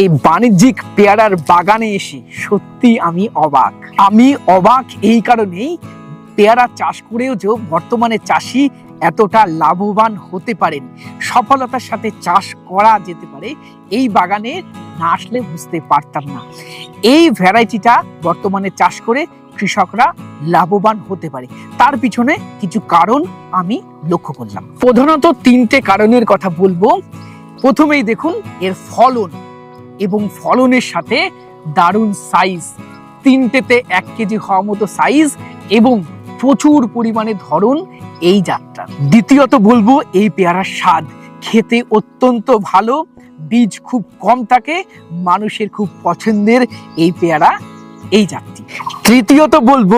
এই বাণিজ্যিক পেয়ারার বাগানে এসে সত্যি আমি অবাক। আমি অবাক এই কারণেই পেয়ারা চাষ করেও যে বর্তমানে চাষি এতটা লাভবান হতে পারেন, সফলতার সাথে চাষ করা যেতে পারে, এই বাগানে না আসলে বুঝতে পারতাম না। এই ভ্যারাইটিটা বর্তমানে চাষ করে কৃষকরা লাভবান হতে পারে। তার পিছনে কিছু কারণ আমি লক্ষ্য করলাম। প্রধানত তিনটে কারণের কথা বলব। প্রথমেই দেখুন, এর ফলন। এবং ফলনের সাথে দারুণ সাইজ তিনটেতে এক কেজি হওয়া মতো সাইজ এবং প্রচুর পরিমাণে ধরন এই জাতটা। দ্বিতীয়ত বলব, এই পেয়ারার স্বাদ খেতে অত্যন্ত ভালো, বীজ খুব কম থাকে, মানুষের খুব পছন্দের এই পেয়ারা, এই জাতটি। তৃতীয়ত বলব,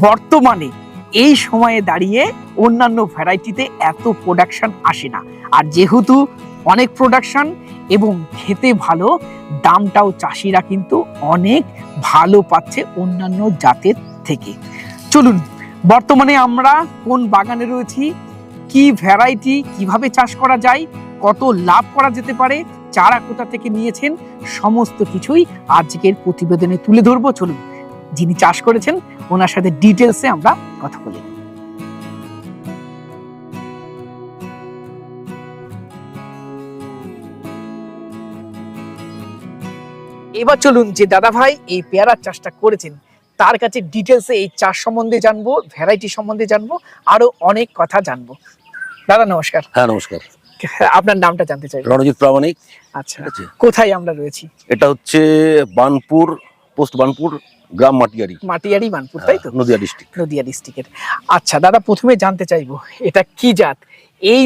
বর্তমানে এই সময়ে দাঁড়িয়ে অন্যান্য ভ্যারাইটিতে এত প্রোডাকশন আসে না। আর যেহেতু অনেক প্রোডাকশন এবং খেতে ভালো, দামটাও চাষিরা কিন্তু অনেক ভালো পাচ্ছে অন্যান্য জাতের থেকে। চলুন, বর্তমানে আমরা কোন বাগানে রয়েছি, কি ভ্যারাইটি কীভাবে চাষ করা যায়, কত লাভ করা যেতে পারে, চারা কোথা থেকে নিয়েছেন, সমস্ত কিছুই আজকের প্রতিবেদনে তুলে ধরবো। চলুন, যিনি চাষ করেছেন, ওনার সাথে ডিটেলসে আমরা কথা বলি এবার চলুন যে দাদা ভাই এই পেয়ারার চাষটা করেছেন তার কাছে ডিটেলসে এই চাষ সম্বন্ধে জানব ভ্যারাইটি সম্বন্ধে জানব আরও অনেক কথা জানব। দাদা নমস্কার। হ্যাঁ নমস্কার। আপনার নামটা জানতে চাই। রণজিৎ প্রামাণিক। আচ্ছা কোথায় আমরা রয়েছি? এটা হচ্ছে বানপুর পোস্ট বানপুর গ্রাম মাটিয়ারি মাটিয়ারি বানপুর তাই তো? হ্যাঁ, নদিয়া ডিস্ট্রিক্ট নদিয়া ডিস্ট্রিক্টের আচ্ছা দাদা প্রথমে জানতে চাইব এটা কি জাত? এই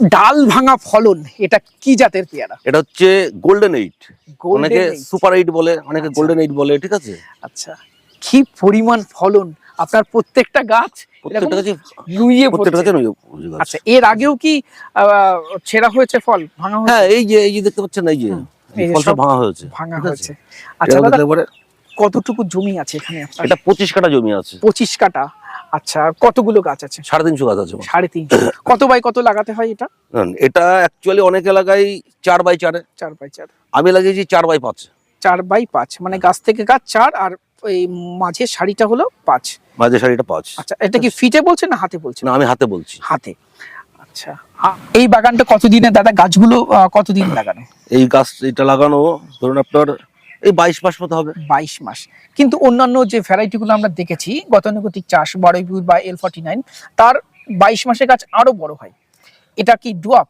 ডাল ভাঙা ফলন এটা কি জাতের পেয়ারা? এটা হচ্ছে গোল্ডেন এইট অনেকে সুপার এইট বলে অনেকে আচ্ছা। গোল্ডেন এইট বলে ঠিক আছে? আচ্ছা। কি পরিমাণ ফলন? আপনার প্রত্যেকটা গাছ প্রত্যেকটা গাছে নুইয়ে প্রত্যেকটা গাছে নয় আচ্ছা এর আগেও কি ছেঁড়া হয়েছে ফল? ভাঙা হয়েছে? হ্যাঁ এই যে এই যে দেখতে পাচ্ছেন এই যে ফলটা ভাঙা হয়েছে। ভাঙা হয়েছে। আচ্ছা কতটুকু জমি আছে এখানে এটা পঁচিশ কাটা জমি আছে। পঁচিশ কাটা। আচ্ছা আর কতগুলো গাছ আছে? সাড়ে তিনশো গাছ আছে। সাড়ে তিনশো। কত বাই কত লাগাতে হয় এটা? এটা অ্যাকচুয়ালি অনেক এলাকায় চার বাই চারে। চার বাই চার। আমি লাগিয়েছি চার বাই পাঁচ। চার বাই পাঁচ মানে গাছ থেকে গাছ চার আর এই মাঝের শাড়িটা হলো পাঁচ। মাঝে শাড়িটা পাঁচ। আচ্ছা এটা কি ফিটে বলছেন না হাতে বলছেন না আমি হাতে বলছি। হাতে। আচ্ছা এই বাগানটা কতদিনে দাদা গাছগুলো কতদিন লাগানো? এই গাছ এটা লাগানো ধরুন আপনার এই বাইশ মাস মতো হবে। বাইশ মাস। কিন্তু অন্যান্য যে ভ্যারাইটি গুলো আমরা দেখেছি গতানুগতিক চাষ বড়ইপুর বা এল ফর্টি নাইন তার বাইশ মাসে গাছ আরও বড় হয়। এটা কি ডুয়াপ?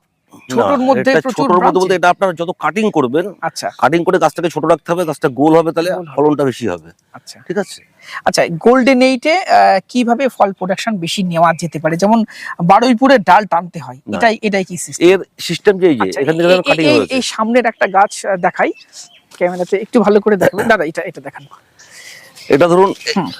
ছোটর মধ্যে প্রচুর মধ্যে বলতে এটা আপনার যত কাটিং করবেন আচ্ছা। কাটিং করে গাছটাকে ছোট রাখতে হবে গাছটা গোল হবে তাহলে ফলনটা বেশি হবে। আচ্ছা। ঠিক আছে? আচ্ছা গোল্ডেন এইটে কীভাবে ফল প্রোডাকশন বেশি নেওয়া যেতে পারে? যেমন বারুইপুরের ডাল টানতে হয়। এটাই এটাই কি সিস্টেম এর সিস্টেম যে আচ্ছা, এখান থেকে কাটিং এই- সামনের একটা গাছ দেখাই। ক্যামেরাতে একটু ভালো করে দাদা এটা এটা দেখান। এটা ধরুন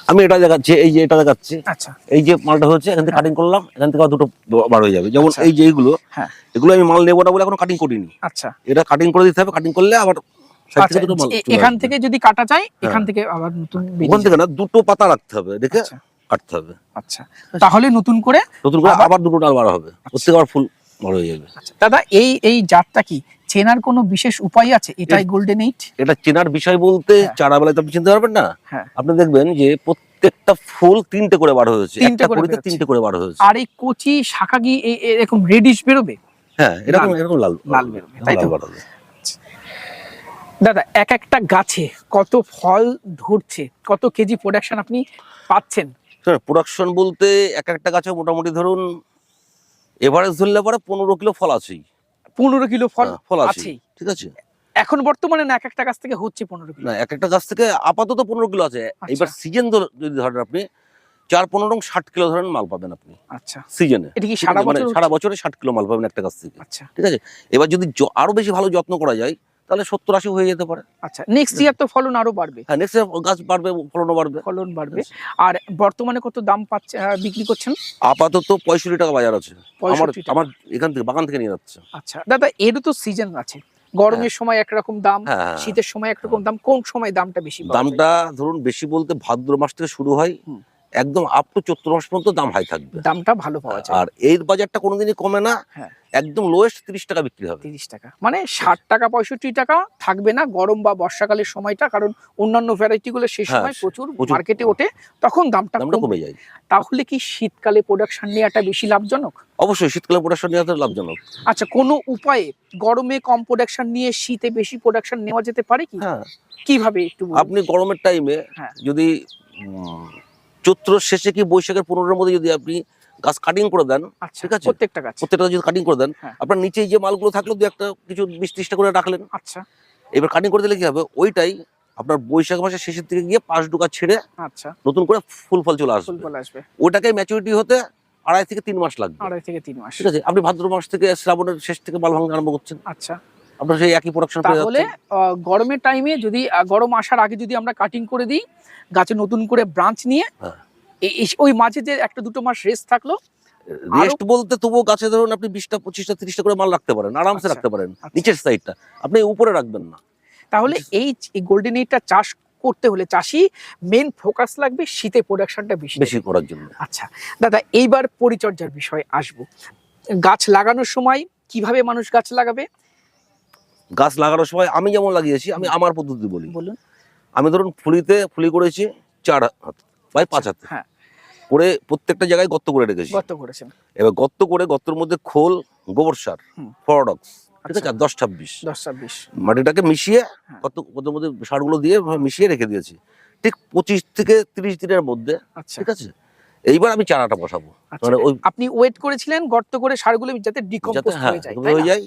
আমি এটা দেখাচ্ছি এই যে এটা দেখাচ্ছি। আচ্ছা। এই যে মালটা হচ্ছে এখান থেকে কাটিং করলাম এখান থেকে দুটো বার হয়ে যাবে। যেমন আচ্ছা। এই যে এইগুলো হ্যাঁ। এগুলো আমি মাল নেব না বলে এখনও কাটিং করিনি। আচ্ছা। এটা কাটিং করে দিতে হবে কাটিং করলে আবার আচ্ছা এখান থেকে যদি কাটা যায় এখান হ্যাঁ। থেকে আবার নতুন ওখান থেকে না দুটো পাতা রাখতে হবে দেখে আচ্ছা, কাটতে হবে। আচ্ছা। তাহলে নতুন করে নতুন করে আবার- দুটো ডাল বার হবে। থেকে আবার ফুল বড় হয়ে যাবে। দাদা এই এই জাতটা কি? চেনার কোনো বিশেষ উপায় আছে? এটাই গোল্ডেন এইট এটা চেনার বিষয় বলতে হ্যাঁ। চারা বেলায় তো আপনি চিনতে পারবেন না? হ্যাঁ। আপনি দেখবেন যে প্রত্যেকটা ফুল তিনটে করে বার হয়েছে। তিনটে করে তিনটে করে বার হয়েছে। আর এই কচি শাখা কি এরকম রেডিশ বেরোবে? হ্যাঁ এরকম এরকম লাল। লাল বেরোবে, তাই তো? হবে। দাদা এক একটা গাছে কত ফল ধরছে? কত কেজি প্রোডাকশন আপনি পাচ্ছেন? প্রোডাকশন বলতে এক একটা গাছে মোটামুটি ধরুন এভারেজ ধরলে পরে পনেরো কিলো ফল আছেই। পনেরো কিলো ফল হ্যাঁ, ফল আছেই। ঠিক আছে। এখন বর্তমানে না এক একটা গাছ থেকে হচ্ছে পনেরো কিলো। না এক একটা গাছ থেকে আপাতত পনেরো কিলো আছে। আচ্ছা। এবার সিজন যদি ধরেন আপনি চার পনেরো ষাট কিলো ধরেন মাল পাবেন আপনি। আচ্ছা। সিজনে এটা কি সারা বছর সারা বছরে ষাট কিলো মাল পাবেন একটা গাছ থেকে। আচ্ছা। ঠিক আছে? এবার যদি আরও বেশি ভালো যত্ন করা যায় তাহলে সত্তর আশি হয়ে যেতে পারে। আচ্ছা নেক্সট ইয়ার তো ফলন আরও বাড়বে। হ্যাঁ নেক্সট ইয়ার গাছ বাড়বে ফলনও বাড়বে। ফলন বাড়বে। আর বর্তমানে কত দাম পাচ্ছে বিক্রি করছেন? আপাতত পঁয়ষট্টি টাকা বাজার আছে। আমার আমার এখান থেকে বাগান থেকে নিয়ে যাচ্ছে। আচ্ছা দাদা এরও তো সিজন আছে। গরমের সময় একরকম দাম হ্যাঁ হ্যাঁ, শীতের সময় একরকম দাম কোন সময় দামটা বেশি দামটা ধরুন বেশি বলতে ভাদ্র মাস থেকে শুরু হয়। একদম আপ টু চৈত্র মাস পর্যন্ত দাম হাই থাকবে। দামটা ভালো পাওয়া যায়। আর এর বাজারটা কোনোদিনই কমে না। হ্যাঁ। একদম লোয়েস্ট তিরিশ টাকা বিক্রি হবে। তিরিশ টাকা। মানে ষাট টাকা পঁয়ষট্টি টাকা থাকবে না গরম বা বর্ষাকালের সময়টা কারণ অন্যান্য ভ্যারাইটি গুলো সেই হ্যাঁ, সময় প্রচুর। মার্কেটে ওঠে তখন দামটা কমে যায়। তাহলে কি শীতকালে প্রোডাকশন নেওয়াটা বেশি লাভজনক? অবশ্যই শীতকালে প্রোডাকশন নেওয়া তো লাভজনক। আচ্ছা কোনো উপায়ে গরমে কম প্রোডাকশন নিয়ে শীতে বেশি প্রোডাকশন নেওয়া যেতে পারে কি? হ্যাঁ। কীভাবে একটু আপনি গরমের টাইমে হ্যাঁ। যদি চৈত্র শেষে কি বৈশাখের পনেরোর মধ্যে যদি আপনি গাছ কাটিং করে দেন আচ্ছা ঠিক আছে। প্রত্যেকটা গাছ? প্রত্যেকটা যদি কাটিং করে দেন হ্যাঁ। আপনার নিচে যে মালগুলো থাকল দু একটা কিছু বিশ ত্রিশটা করে রাখলেন। আচ্ছা। এবার কাটিং করে দিলে কি হবে? ওইটাই আপনার বৈশাখ মাসের শেষের দিকে গিয়ে পাঁচ ডুকা ছেড়ে আচ্ছা। নতুন করে ফুল ফল চলে আসবে। ওটাকে ম্যাচুরিটি হতে আড়াই থেকে তিন মাস লাগবে। আড়াই থেকে তিন মাস। ঠিক আছে? আপনি ভাদ্র মাস থেকে শ্রাবণের শেষ থেকে মাল ভাঙা আরম্ভ করছেন। আচ্ছা। আপনার সেই একই প্রোডাকশন পেয়ে তাহলে গরমের টাইমে যদি গরম আসার আগে যদি আমরা কাটিং করে দিই গাছে নতুন করে ব্রাঞ্চ নিয়ে হ্যাঁ। ওই মাঝে যে একটা দুটো মাস রেস্ট থাকল রেস্ট বলতে তবুও গাছে ধরুন আপনি বিশটা পঁচিশটা তিরিশটা করে মাল রাখতে পারেন আরামসে আচ্ছা, রাখতে পারেন আচ্ছা। নিচের সাইডটা আপনি উপরে রাখবেন না। তাহলে এই গোল্ডেন এইটটা চাষ করতে হলে চাষি মেন ফোকাস লাগবে শীতে প্রোডাকশনটা বেশি বেশি করার জন্য। আচ্ছা দাদা এইবার পরিচর্যার বিষয়ে আসব। গাছ লাগানোর সময় কীভাবে মানুষ গাছ লাগাবে? গাছ লাগানোর সময় আমি যেমন লাগিয়েছি আমি আমার পদ্ধতি বলি। বলুন। আমি ধরুন ফুলিতে ফুলি করেছি চার হাত। বাই পাঁচ হাত। হ্যাঁ। করে প্রত্যেকটা জায়গায় গর্ত করে রেখেছি। গত করেছেন। এবার গর্ত করে গর্তের মধ্যে খোল গোবর সার। ফরডক্স ঠিক আছে? আচ্ছা। দশ ছাব্বিশ। দশ ছাব্বিশ। মাটিটাকে মিশিয়ে হ্যাঁ। কত কত মধ্যে সারগুলো দিয়ে মিশিয়ে রেখে দিয়েছি। ঠিক পঁচিশ থেকে তিরিশ দিনের মধ্যে আচ্ছা। ঠিক আছে? এইবার আমি চারাটা বসাবো। আচ্ছা। মানে ওই আপনি ওয়েট করেছিলেন গর্ত করে সারগুলো যাতে যাতে ডিকম্পোজ হ্যাঁ হয়ে যায় হয়ে যায়।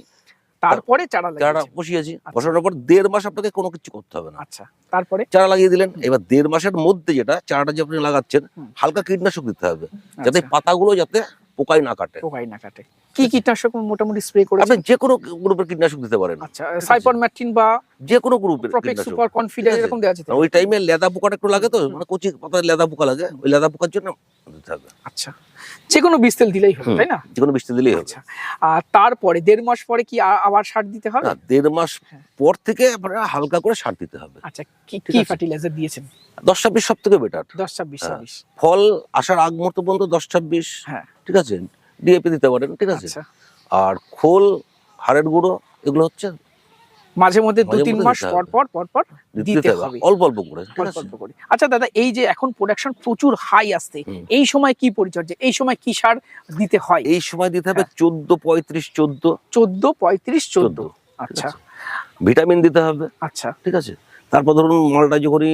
তারপরে চারা চারা বসিয়েছি। আচ্ছা। বসানোর পর দেড় মাস আপনাকে কোনো কিছু করতে হবে না। আচ্ছা তারপরে? চারা লাগিয়ে দিলেন। এবার দেড় মাসের মধ্যে যেটা চারাটা যে আপনি লাগাচ্ছেন হালকা কীটনাশক দিতে হবে। যাতে আচ্ছা, পাতাগুলো যাতে পোকায় না কাটে। পোকাই না কাটে। কি কীটনাশক মোটামুটি স্প্রে আপনি যে কোনো গ্রুপের কীটনাশক দিতে পারেন। আচ্ছা ম্যাট্রিন বা যে কোনো গ্রুপের সুপার কনফিডেন্স এরকম দেওয়া যেতে ওই টাইমে লেদা পোকাটা একটু লাগে তো মানে কচি পাতায় লেদা পোকা লাগে ওই লেদা পোকার জন্য আচ্ছা যে কোনো বীজ তেল দিলেই হবে তাই না? যে কোনো বৃষ্টি দিলেই হবে। আচ্ছা আর তারপরে দেড় মাস পরে কি আবার সার দিতে হবে? না দেড় মাস হ্যাঁ। পর থেকে আপনারা হালকা করে সার দিতে হবে। আচ্ছা কি কি ফার্টিলাইজার দিয়েছেন? দশ ছাব্বিশ সব থেকে বেটার দশ ছাব্বিশ হ্যাঁ। ছাব্বিশ ফল আসার আগ মুহূর্ত পর্যন্ত দশ ছাব্বিশ। হ্যাঁ। ঠিক আছে? ডিএপি দিতে পারেন ঠিক আছে? আচ্ছা। আর খোল হাড়ের গুঁড়ো এগুলো হচ্ছে মাঝে মধ্যে দু তিন মাস পর পর পর পর দিতে হবে অল্প অল্প করে অল্প অল্প করে। আচ্ছা দাদা এই যে এখন প্রোডাকশন প্রচুর হাই আসছে এই সময় কি পরিচর্যা এই সময় কি সার দিতে হয়? এই সময় দিতে হবে হ্যাঁ। চোদ্দ পঁয়ত্রিশ চোদ্দ। চোদ্দ পঁয়ত্রিশ চোদ্দ। আচ্ছা। ভিটামিন দিতে হবে আচ্ছা। ঠিক আছে? তারপর ধরুন মালটা যখনই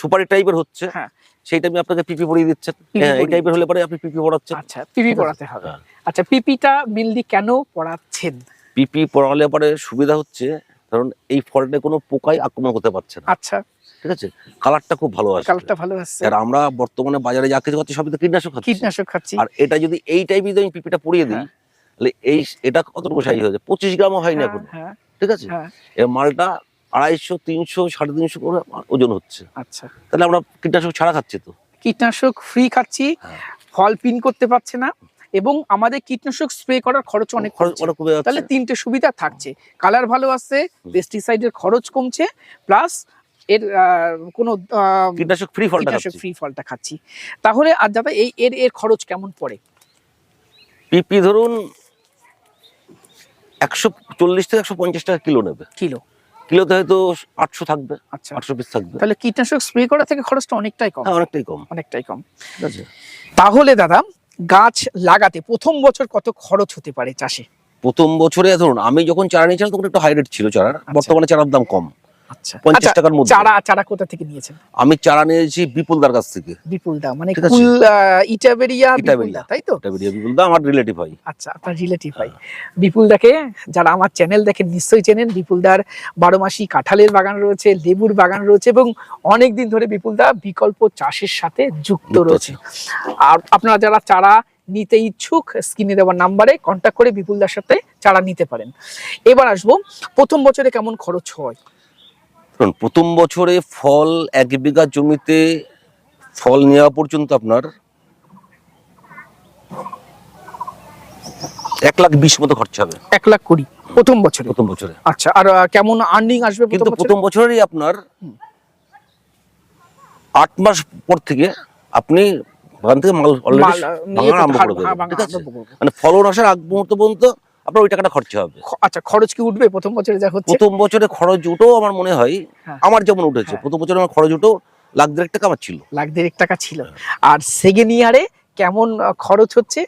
সুপারি টাইপের হচ্ছে হ্যাঁ। সেইটা আমি আপনাকে পিপি পরিয়ে দিচ্ছেন। হ্যাঁ এই টাইপের হলে পরে আপনি পিপি পড়াচ্ছেন। আচ্ছা পিপি পড়াতে হবে। হ্যাঁ। আচ্ছা পিপিটা মেনলি কেন পড়াচ্ছেন? পিপি পড়ালে পরে সুবিধা হচ্ছে কারণ এই ফলটা কোনো পোকাই আক্রমণ করতে পারছে না। আচ্ছা। ঠিক আছে? কালারটা খুব ভালো কালারটা ভালো আসছে। আর আমরা বর্তমানে বাজারে যা কিছু খাচ্ছি সবই তো কীটনাশক খাচ্ছি। কীটনাশক খাচ্ছি। আর এটা যদি এই টাইপের যদি পিপিটা পরিয়ে দিই হ্যাঁ। তাহলে এই এটা কতটুকু সাইজ হয়েছে পঁচিশ গ্রামও হ্যাঁ, এখন। হ্যাঁ। ঠিক আছে? হ্যাঁ। এর মালটা আড়াইশো তিনশো সাড়ে তিনশো করে ওজন হচ্ছে। আচ্ছা। তাহলে আমরা কীটনাশক ছাড়া খাচ্ছি তো? কীটনাশক ফ্রি খাচ্ছি হ্যাঁ। ফল পিন করতে পারছে না এবং আমাদের কীটনাশক স্প্রে করার খরচ অনেক খরচ অনেক কমে যাচ্ছে। তাহলে তিনটে সুবিধা থাকছে। কালার ভালো আসছে পেস্টিসাইডের খরচ কমছে প্লাস এর কোনো কীটনাশক ফ্রি ফলটা কীটনাশক ফ্রি ফলটা খাচ্ছি। তাহলে আর দাদা এই এর এর খরচ কেমন পড়ে? পিপি ধরুন একশো চল্লিশ থেকে একশো পঞ্চাশ টাকা কিলো নেবে। কিলো। কিলোতে হয়তো আটশো থাকবে আচ্ছা। আটশো পিস থাকবে। তাহলে কীটনাশক স্প্রে করা থেকে খরচটা অনেকটাই কম। হ্যাঁ অনেকটাই কম। অনেকটাই কম। ঠিক আছে। তাহলে দাদা গাছ লাগাতে প্রথম বছর কত খরচ হতে পারে চাষে? প্রথম বছরে ধরুন আমি যখন চারা নিয়েছিলাম তখন একটু হাই রেট ছিল চারা বর্তমানে চারার দাম কম। আচ্ছা পঞ্চাশ আচ্ছা, টাকার মধ্যে। চারা চারা কোথা থেকে নিয়েছেন? আমি চারা নিয়েছি বিপুলদার কাছ থেকে। বিপুল দা মানে ইটাবেরিয়া ইটাবেরিয়া। তাই তো? এটা বিপুলদা আমার রিলেটিভ হয় আচ্ছা আপনার রিলেটিভ হয়। বিপুল দাকে যারা আমার চ্যানেল দেখেন নিশ্চয়ই চেনেন। বিপুলদার বারো মাসি কাঁঠালের বাগান রয়েছে লেবুর বাগান রয়েছে এবং অনেক দিন ধরে বিপুলদা বিকল্প চাষের সাথে যুক্ত যুক্ত রয়েছে। আর আপনারা যারা চারা নিতে ইচ্ছুক স্ক্রিনে দেওয়ার নাম্বারে কন্ট্যাক্ট করে বিপুলদার সাথে চারা নিতে পারেন। এবার আসব প্রথম বছরে কেমন খরচ হয়? কারণ প্রথম বছরে ফল এক বিঘা জমিতে ফল নেওয়া পর্যন্ত আপনার এক লাখ বিশ মতো খরচা হবে। এক লাখ কুড়ি প্রথম বছরে? প্রথম বছরে। আচ্ছা আর কেমন আর্নিং আসবে কিন্তু প্রথম বছরেই আপনার আট মাস পর থেকে আপনি বাগান থেকে মাল অলরেডি আরম্ভ ঠিক আছে? মানে ফলন আসার আগ মুহূর্ত পর্যন্ত আপনার ওই টাকাটা খরচা হবে। আচ্ছা খরচ কি উঠবে? প্রথম বছরে যা হচ্ছে? প্রথম বছরে খরচ উঠেও আমার মনে হয় হ্যাঁ। আমার যেমন উঠেছে হ্যাঁ। প্রথম বছরে আমার খরচ উঠেও লাখ দেড়েক টাকা আমার ছিল। লাখ দেড়েক টাকা ছিল। আর সেকেন্ড ইয়ারে কেমন খরচ হচ্ছে?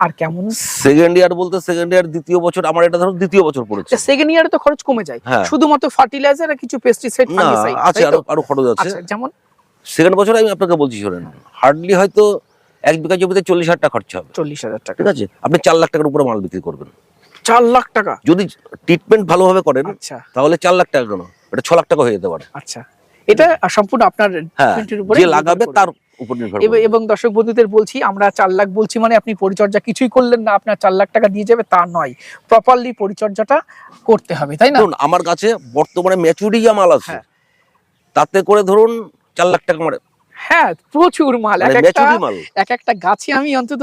আর কেমন? সেকেন্ড ইয়ার বলতে সেকেন্ড ইয়ার দ্বিতীয় বছর আমার এটা ধরো দ্বিতীয় বছর পড়েছে। সেকেন্ড ইয়ারে তো খরচ কমে যায়। হ্যাঁ। শুধুমাত্র ফার্টিলাইজার আর কিছু পেস্টিসাইড না আছে আরও আরও খরচ আছে। আচ্ছা যেমন? সেকেন্ড বছরে আমি আপনাকে বলছি শোনেন হার্ডলি হয়তো এক বিঘা জমিতে চল্লিশ হাজার টাকা খরচা হবে। চল্লিশ হাজার টাকা। ঠিক আছে? আপনি চার লাখ টাকার উপরে মাল বিক্রি করবেন। চার লাখ টাকা। যদি ট্রিটমেন্ট ভালোভাবে করেন আচ্ছা। তাহলে চার লাখ টাকা কেন? এটা ছ লাখ টাকা হয়ে যেতে পারে। আচ্ছা। এটা সম্পূর্ণ আপনার হ্যাঁ উপরে যে লাগাবে তার উপর নির্ভর এবং দর্শক বন্ধুদের বলছি আমরা চার লাখ বলছি মানে আপনি পরিচর্যা কিছুই করলেন না আপনার চার লাখ টাকা দিয়ে যাবে তা নয়। প্রপারলি পরিচর্যাটা করতে হবে তাই না? আমার কাছে বর্তমানে ম্যাচুরি মাল আছে। হ্যাঁ। তাতে করে ধরুন চার লাখ টাকা মানে হ্যাঁ প্রচুর মাল। এক মানে একটা মাল। এক একটা গাছে আমি অন্তত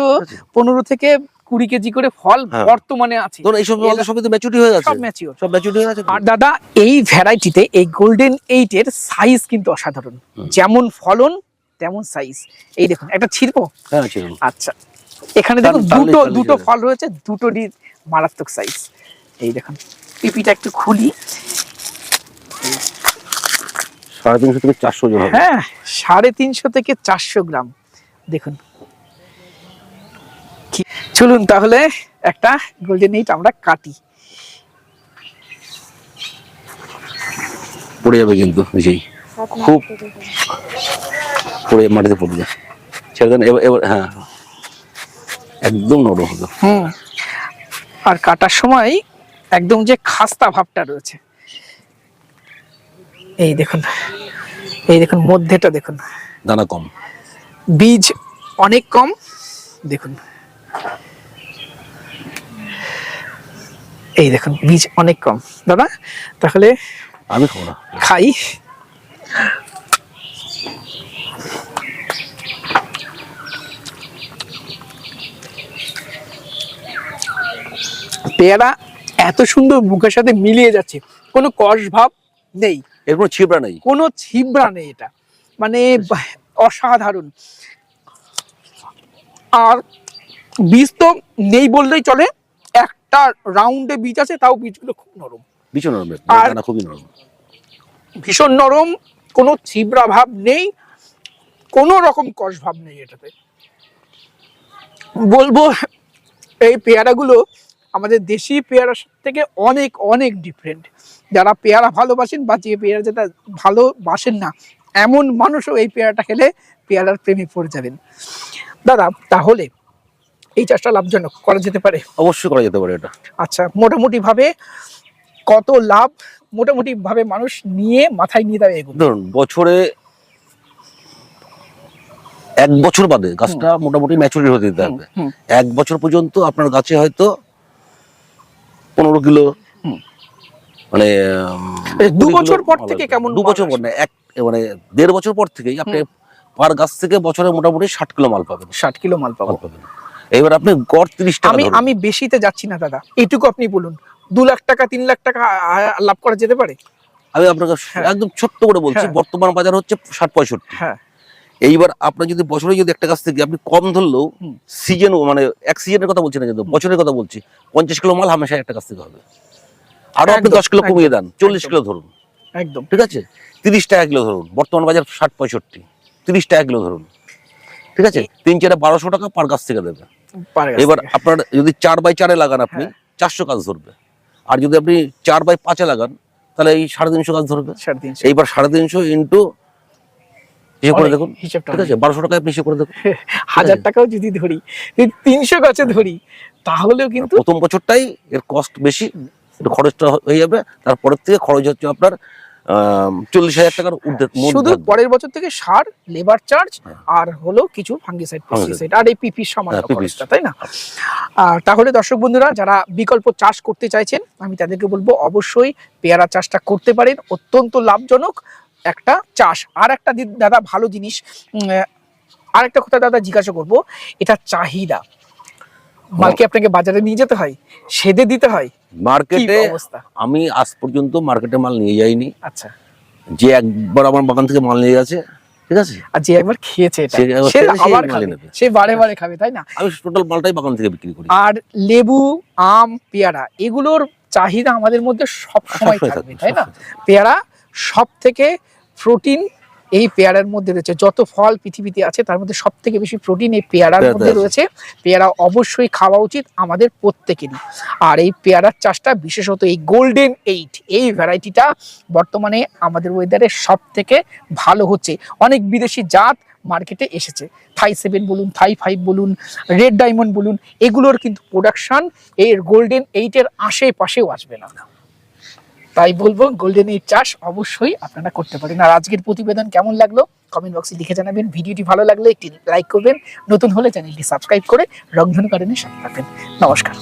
পনেরো থেকে কুড়ি কেজি করে ফল হ্যাঁ। বর্তমানে আছে। ধরুন এইসব সবই তো ম্যাচুরি হয়ে গেছে সব ম্যাচিওর সব ম্যাচুরি হয়ে গেছে আর দাদা এই ভ্যারাইটিতে এই গোল্ডেন এইট এর সাইজ কিন্তু অসাধারণ। যেমন ফলন তেমন সাইজ এই দেখুন একটা ছিড়বো? হ্যাঁ আচ্ছা। এখানে দেখুন দুটো দুটো ফল রয়েছে দুটোরই মারাত্মক সাইজ এই দেখুন পিপিটা একটু খুলি। সাড়ে তিনশো থেকে চারশো হবে। হ্যাঁ সাড়ে তিনশো থেকে চারশো গ্রাম। দেখুন চলুন তাহলে একটা গোল্ডেন এইট আমরা কাটি। পড়ে যাবে কিন্তু খুব পড়ে মাটিতে পড়ে যায়। ছেড়ে দেন এবার হ্যাঁ। একদম নরম হুম। আর কাটার সময় একদম যে খাস্তা ভাবটা রয়েছে। এই দেখুন এই দেখুন মধ্যেটা দেখুন। দানা কম। বীজ অনেক কম দেখুন। এই দেখুন বীজ অনেক কম। দাদা তাহলে আমি খাব না। খাই। পেয়ারা এত সুন্দর মুখের সাথে মিলিয়ে যাচ্ছে। কোনো কষ ভাব নেই। এর কোনো ছিবড়া নেই। কোনো ছিবড়া নেই এটা। মানে অসাধারণ। আর বীজ তো নেই বললেই চলে। একটা রাউন্ডে বীজ আছে তাও বীজগুলো খুব নরম। ভীষণ নরম আর- খুবই নরম। ভীষণ নরম কোনো ছিবড়া ভাব নেই কোনো রকম কষ ভাব নেই এটাতে। বলব এই পেয়ারাগুলো আমাদের দেশি পেয়ারার থেকে অনেক অনেক ডিফারেন্ট যারা পেয়ারা ভালোবাসেন বা যে পেয়ারা যেটা ভালোবাসেন না এমন মানুষও এই পেয়ারাটা খেলে পেয়ারার প্রেমে পড়ে যাবেন। দাদা তাহলে এই চাষটা লাভজনক করা যেতে পারে? অবশ্যই করা যেতে পারে এটা। আচ্ছা মোটামুটি ভাবে কত লাভ মোটামুটি ভাবে মানুষ নিয়ে মাথায় নিয়ে তারা এগোবে? ধরুন বছরে এক বছর বাদে গাছটা মোটামুটি ম্যাচুরি হতে দিতে হবে। এক বছর পর্যন্ত আপনার গাছে হয়তো পনেরো কিলো। মানে দু বছর পর থেকে কেমন দু বছর পর না এক মানে দেড় বছর পর থেকেই আপনি পার গাছ থেকে বছরে মোটামুটি ষাট কিলো মাল পাবেন। ষাট কিলো মাল পাবেন। এবার আপনি গড় তিরিশ টাকা আমি আমি বেশিতে যাচ্ছি না দাদা। এটুকু আপনি বলুন। দু লাখ টাকা তিন লাখ টাকা লাভ করা যেতে পারে? আমি আপনাকে হ্যাঁ। একদম ছোট্ট করে বলছি হ্যাঁ। বর্তমান বাজার হচ্ছে ষাট পঁয়ষট্টি। হ্যাঁ। এইবার আপনার যদি বছরে যদি একটা গাছ থেকে আপনি কম ধরলেও। সিজন মানে এক সিজনের কথা বলছি না কিন্তু বছরের কথা বলছি পঞ্চাশ কিলো মাল হামেশা একটা গাছ থেকে হবে। আরও আপনি দশ কিলো কমিয়ে দেন চল্লিশ কিলো ধরুন। একদম। ঠিক আছে? তিরিশ টাকা কিলো ধরুন বর্তমান বাজার ষাট পঁয়ষট্টি। তিরিশ টাকা কিলো ধরুন। ঠিক আছে? তিন চারে বারোশো টাকা পার গাছ থেকে দেবে। এবার আপনার যদি চার বাই চারে লাগান আপনি হ্যাঁ। চারশো গাছ ধরবে। আর যদি আপনি চার বাই পাঁচে লাগান তাহলে এই সাড়ে তিনশো গাছ ধরবে। এইবার সাড়ে তিনশো ইন্টু হিসেব করে দেখুন ঠিক আছে? বারোশো টাকা আপনি হিসেব করে দেখুন হাজার টাকাও যদি ধরি তিনশো গাছে ধরি তাহলেও কিন্তু প্রথম বছরটাই এর কস্ট বেশি খরচটা হয়ে যাবে তারপরের থেকে খরচ হচ্ছে আপনার চল্লিশ হাজার টাকার শুধু পরের বছর থেকে সার লেবার চার্জ হ্যাঁ। আর হলো কিছু ফাঙ্গিসাইড পেস্টিসাইড আর এই পিপির সামান্য হ্যাঁ, খরচটা তাই না? আর তাহলে দর্শক বন্ধুরা যারা বিকল্প চাষ করতে চাইছেন আমি তাদেরকে বলব অবশ্যই পেয়ারা চাষটা করতে পারেন। অত্যন্ত লাভজনক একটা চাষ। আর একটা দাদা ভালো জিনিস আর একটা কথা দাদা জিজ্ঞাসা করব এটা চাহিদা। মালকে আপনাকে বাজারে নিয়ে যেতে হয়? সেদে দিতে হয়? মার্কেটে আমি আজ পর্যন্ত মার্কেটে মাল নিয়ে যাইনি। আচ্ছা। যে একবার আমার বাগান থেকে মাল নিয়ে গেছে ঠিক আছে? আর যে একবার খেয়েছে এটা সে আবার খাবে। নেবে। সে বারে বারে খাবে তাই না? আমি টোটাল মালটাই বাগান থেকে বিক্রি করি। আর লেবু আম পেয়ারা এগুলোর চাহিদা আমাদের মধ্যে সব সময় সবসময় থাকবে, তাই না? পেয়ারা সব থেকে প্রোটিন এই পেয়ারার মধ্যে রয়েছে। যত ফল পৃথিবীতে আছে তার মধ্যে সব থেকে বেশি প্রোটিন এই পেয়ারার মধ্যে রয়েছে। পেয়ারা অবশ্যই খাওয়া উচিত আমাদের প্রত্যেকেরই। আর এই পেয়ারার চাষটা বিশেষত এই গোল্ডেন এইট এই ভ্যারাইটিটা বর্তমানে আমাদের ওয়েদারে সব থেকে ভালো হচ্ছে। অনেক বিদেশি জাত মার্কেটে এসেছে। থাই সেভেন বলুন থাই ফাইভ বলুন রেড ডায়মন্ড বলুন এগুলোর কিন্তু প্রোডাকশন এর গোল্ডেন এইটের আশেপাশেও আসবে না। তাই বলব গোল্ডেন এইট চাষ অবশ্যই আপনারা করতে পারেন। আর আজকের প্রতিবেদন কেমন লাগল? কমেন্ট বক্সে লিখে জানাবেন। ভিডিওটি ভালো লাগলে একটি লাইক করবেন। নতুন হলে চ্যানেলটি সাবস্ক্রাইব করে রংধনু গার্ডেনের সাথে থাকবেন। নমস্কার।